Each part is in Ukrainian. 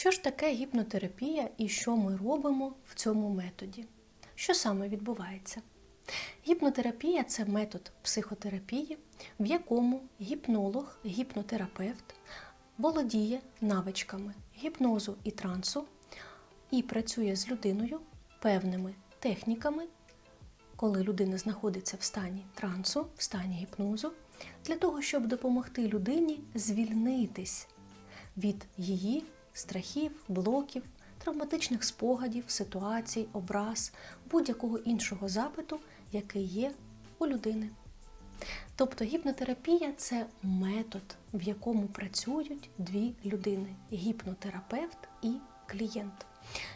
Що ж таке гіпнотерапія і що ми робимо в цьому методі? Що саме відбувається? Гіпнотерапія це метод психотерапії, в якому гіпнолог, гіпнотерапевт володіє навичками гіпнозу і трансу і працює з людиною певними техніками, коли людина знаходиться в стані трансу, в стані гіпнозу, для того, щоб допомогти людині звільнитись від її страхів, блоків, травматичних спогадів, ситуацій, образ, будь-якого іншого запиту, який є у людини. Тобто гіпнотерапія це метод, в якому працюють дві людини гіпнотерапевт і клієнт.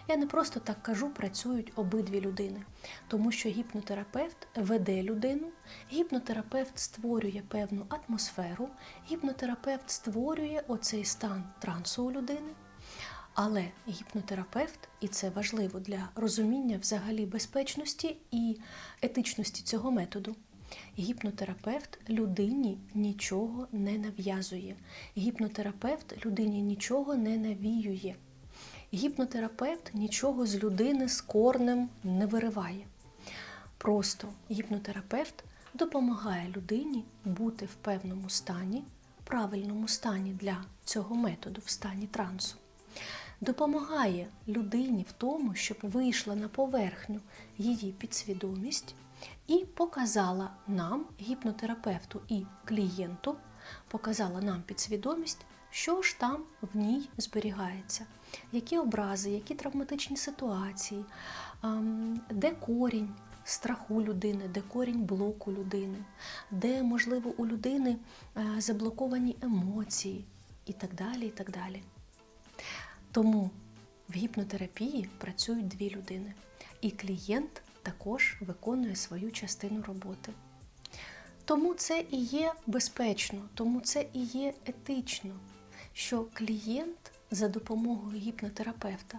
Я не просто так кажу, працюють обидві людини, тому що гіпнотерапевт веде людину, гіпнотерапевт створює певну атмосферу, гіпнотерапевт створює оцей стан трансу у людини. Але гіпнотерапевт, і це важливо для розуміння взагалі безпечності і етичності цього методу. Гіпнотерапевт людині нічого не нав'язує. Гіпнотерапевт людині нічого не навіює. Гіпнотерапевт нічого з людини з корнем не вириває. Просто гіпнотерапевт допомагає людині бути в певному стані, правильному стані для цього методу, в стані трансу. Допомагає людині в тому, щоб вийшла на поверхню її підсвідомість і показала нам, гіпнотерапевту і клієнту, показала нам підсвідомість, що ж там в ній зберігається, які образи, які травматичні ситуації, де корінь страху людини, де корінь блоку людини, де, можливо, у людини е, заблоковані емоції і так далі. і так далі. Тому в гіпнотерапії працюють дві людини, і клієнт також виконує свою частину роботи. Тому це і є безпечно, тому це і є етично, що клієнт за допомогою гіпнотерапевта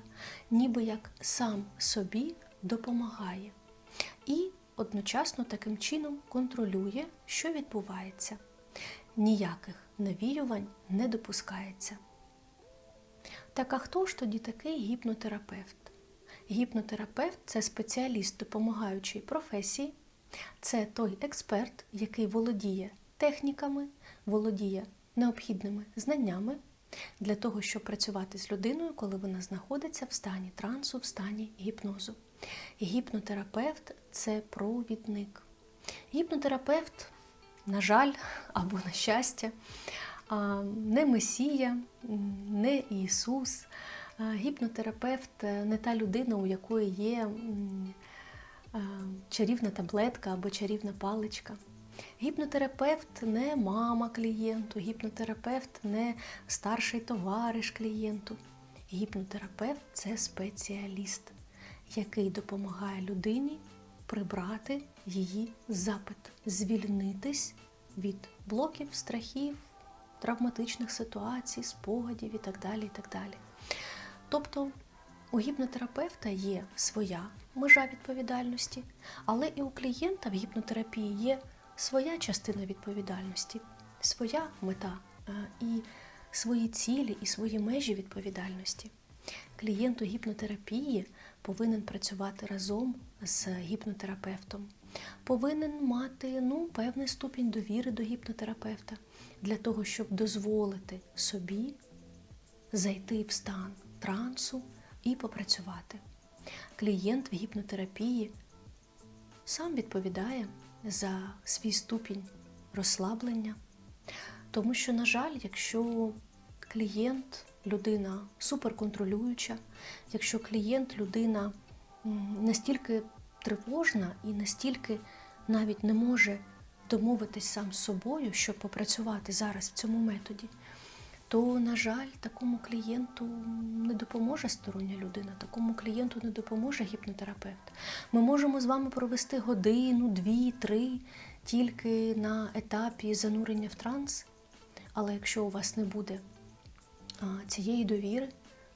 ніби як сам собі допомагає і одночасно таким чином контролює, що відбувається. Ніяких навіювань не допускається. Так а хто ж тоді такий гіпнотерапевт? Гіпнотерапевт це спеціаліст допомагаючої професії, це той експерт, який володіє техніками, володіє необхідними знаннями для того, щоб працювати з людиною, коли вона знаходиться в стані трансу, в стані гіпнозу. Гіпнотерапевт це провідник. Гіпнотерапевт, на жаль, або на щастя, не Месія, не Ісус. Гіпнотерапевт не та людина, у якої є чарівна таблетка або чарівна паличка. Гіпнотерапевт не мама клієнту, гіпнотерапевт не старший товариш клієнту. Гіпнотерапевт це спеціаліст, який допомагає людині прибрати її запит, звільнитись від блоків, страхів, травматичних ситуацій, спогадів і так далі. і так далі. Тобто у гіпнотерапевта є своя межа відповідальності, але і у клієнта в гіпнотерапії є своя частина відповідальності, своя мета і свої цілі, і свої межі відповідальності. Клієнт у гіпнотерапії повинен працювати разом з гіпнотерапевтом, повинен мати ну, певний ступінь довіри до гіпнотерапевта для того, щоб дозволити собі зайти в стан трансу і попрацювати. Клієнт в гіпнотерапії сам відповідає за свій ступінь розслаблення, тому що, на жаль, якщо клієнт людина суперконтролююча, якщо клієнт людина настільки тривожна і настільки навіть не може домовитись сам з собою, щоб попрацювати зараз в цьому методі, то, на жаль, такому клієнту не допоможе стороння людина, такому клієнту не допоможе гіпнотерапевт. Ми можемо з вами провести годину, дві, три тільки на етапі занурення в транс, але якщо у вас не буде цієї довіри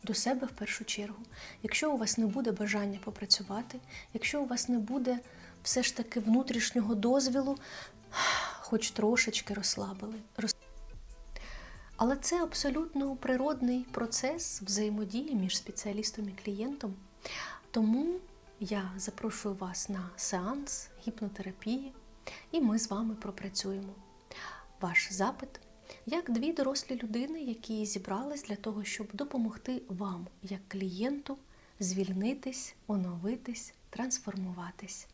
до себе в першу чергу, якщо у вас не буде бажання попрацювати, якщо у вас не буде все ж таки внутрішнього дозвілу, хоч трошечки розслабили. Але це абсолютно природний процес взаємодії між спеціалістом і клієнтом. Тому я запрошую вас на сеанс гіпнотерапії, і ми з вами пропрацюємо ваш запит як дві дорослі людини, які зібрались для того, щоб допомогти вам, як клієнту, звільнитись, оновитись, трансформуватись.